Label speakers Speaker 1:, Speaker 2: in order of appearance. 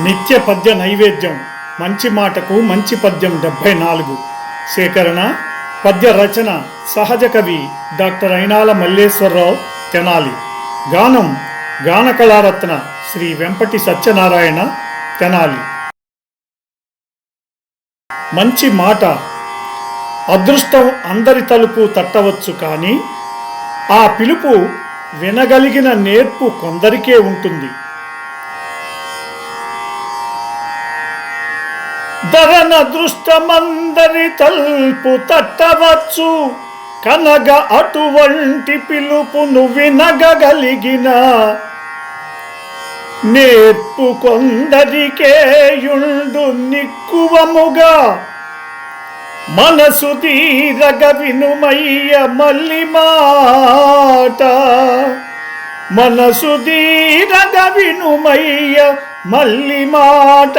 Speaker 1: నిత్య పద్య నైవేద్యం. మంచి మాటకు మంచి పద్యం డెబ్బై నాలుగు. సేకరణ పద్య రచన సహజ కవి డాక్టర్ అయినాల మల్లేశ్వరరావు తెనాలి. గానం గాన కళారత్న శ్రీ వెంపటి సత్యనారాయణ తెనాలి. మంచి మాట. అదృష్టం అందరి తలుపు తట్టవచ్చు కానీ ఆ పిలుపు వినగలిగిన నేర్పు కొందరికే ఉంటుంది. ధరణ దృష్టమందరి తల్పు తట్టవచ్చు. కనగ అటువంటి పిలుపును వినగలిగిన నేర్పు కొందరికేయుండు నిక్కువముగా. మనసు తీరగ వినుమయ్య మల్లి మాట. మనసు తీరగ వినుమయ్య మల్లి మాట.